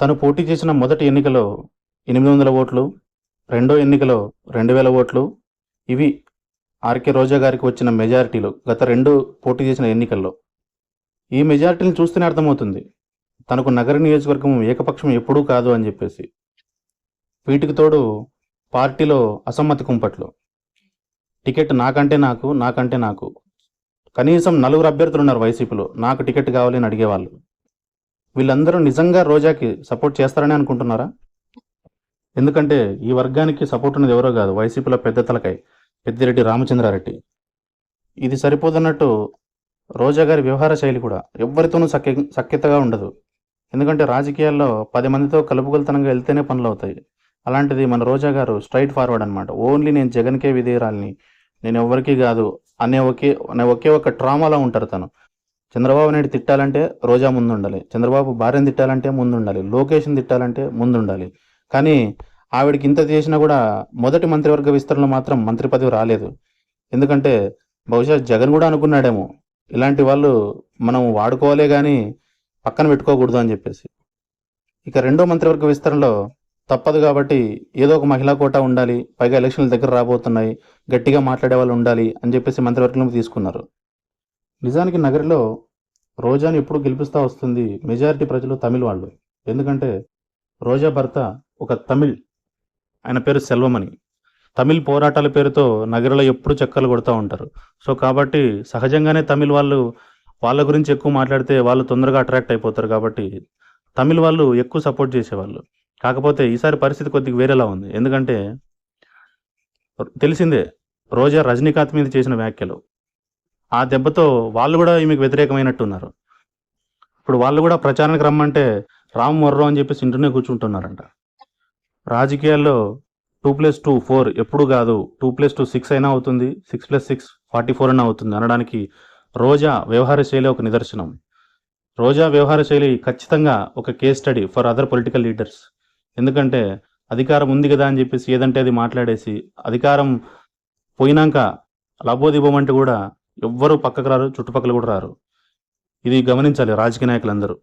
తను పోటీ చేసిన మొదటి ఎన్నికలో ఎనిమిది వందల ఓట్లు రెండో ఎన్నికలో రెండు వేల ఓట్లు. ఇవి ఆర్కే రోజా గారికి వచ్చిన మెజారిటీలు గత రెండు పోటీ చేసిన ఎన్నికల్లో. ఈ మెజారిటీని చూస్తేనే అర్థమవుతుంది. తనకు నగర నియోజకవర్గం ఏకపక్షం ఎప్పుడూ కాదు అని చెప్పేసి. వీటికి తోడు పార్టీలో అసమ్మతి కుంపట్లు. టికెట్ నాకంటే నాకు నాకంటే నాకు. కనీసం నలుగురు అభ్యర్థులు ఉన్నారు వైసీపీలో. నాకు టికెట్ కావాలి అని అడిగేవాళ్ళు. వీళ్ళందరూ నిజంగా రోజాకి సపోర్ట్ చేస్తారని అనుకుంటున్నారా? ఎందుకంటే ఈ వర్గానికి సపోర్ట్ ఉన్నది ఎవరో కాదు వైసీపీలో పెద్ద తలకాయ పెద్దిరెడ్డి రామచంద్రారెడ్డి. ఇది సరిపోదన్నట్టు రోజా గారి వ్యవహార శైలి కూడా ఎవరితోనూ సఖ్య సఖ్యతగా ఉండదు. ఎందుకంటే రాజకీయాల్లో పది మందితో కలుపుగలతనంగా వెళ్తేనే పనులు అవుతాయి. అలాంటిది మన రోజా గారు స్ట్రైట్ ఫార్వర్డ్ అనమాట ఓన్లీ నేను జగన్కే విధేయరాలని నేను ఎవరికి కాదు అనే ఒకే అనే ఒకే ఒక ట్రామాలో ఉంటారు తను. చంద్రబాబు నాయుడు తిట్టాలంటే రోజా ముందు ఉండాలి చంద్రబాబు భార్యను తిట్టాలంటే ముందు ఉండాలి లోకేష్ని తిట్టాలంటే ముందు ఉండాలి కానీ ఆవిడకి ఇంత చేసినా కూడా మొదటి మంత్రివర్గ విస్తరణలో మాత్రం మంత్రి పదవి రాలేదు. ఎందుకంటే బహుశా జగన్ కూడా అనుకున్నాడేమో ఇలాంటి వాళ్ళు మనం వాడుకోవాలే కానీ పక్కన పెట్టుకోకూడదు అని చెప్పేసి. ఇక రెండో మంత్రివర్గ విస్తరణలో తప్పదు కాబట్టి ఏదో ఒక మహిళా కోటా ఉండాలి పైగా ఎలక్షన్ల దగ్గర రాబోతున్నాయి గట్టిగా మాట్లాడే వాళ్ళు ఉండాలి అని చెప్పేసి మంత్రివర్గంలో తీసుకున్నారు. నిజానికి నగరిలో రోజాని ఎప్పుడు గెలిపిస్తూ వస్తుంది మెజారిటీ ప్రజలు తమిళ వాళ్ళు. ఎందుకంటే రోజా భర్త ఒక తమిళ్. ఆయన పేరు సెల్వమణి. తమిళ్ పోరాటాల పేరుతో నగరంలో ఎప్పుడు చక్కర్లు కొడుతూ ఉంటారు. సో కాబట్టి సహజంగానే తమిళ్ వాళ్ళు వాళ్ళ గురించి ఎక్కువ మాట్లాడితే వాళ్ళు తొందరగా అట్రాక్ట్ అయిపోతారు కాబట్టి తమిళ్ వాళ్ళు ఎక్కువ సపోర్ట్ చేసేవాళ్ళు. కాకపోతే ఈసారి పరిస్థితి కొద్దిగా వేరేలా ఉంది. ఎందుకంటే తెలిసిందే రోజా రజనీకాంత్ మీద చేసిన వ్యాఖ్యలు. ఆ దెబ్బతో వాళ్ళు కూడా ఈమెకు వ్యతిరేకమైనట్టు ఉన్నారు ఇప్పుడు వాళ్ళు కూడా ప్రచారానికి రమ్మంటే రామ్ మొర్రో అని చెప్పేసి ఇంటర్నే కూర్చుంటున్నారంట. రాజకీయాల్లో టూ ప్లస్ టూ ఫోర్ ఎప్పుడు కాదు టూ ప్లస్ టూ సిక్స్ అయినా అవుతుంది six plus six forty four అయినా అవుతుంది అనడానికి రోజా వ్యవహార శైలి ఒక నిదర్శనం. రోజా వ్యవహార శైలి ఖచ్చితంగా ఒక case study for other political leaders. ఎందుకంటే అధికారం ఉంది కదా అని చెప్పేసి ఏదంటే అది మాట్లాడేసి అధికారం పోయినాక లబోదివ్వమంటే కూడా ఎవ్వరూ పక్కకు రారు చుట్టుపక్కల కూడా రారు. ఇది గమనించాలి రాజకీయ నాయకులందరూ.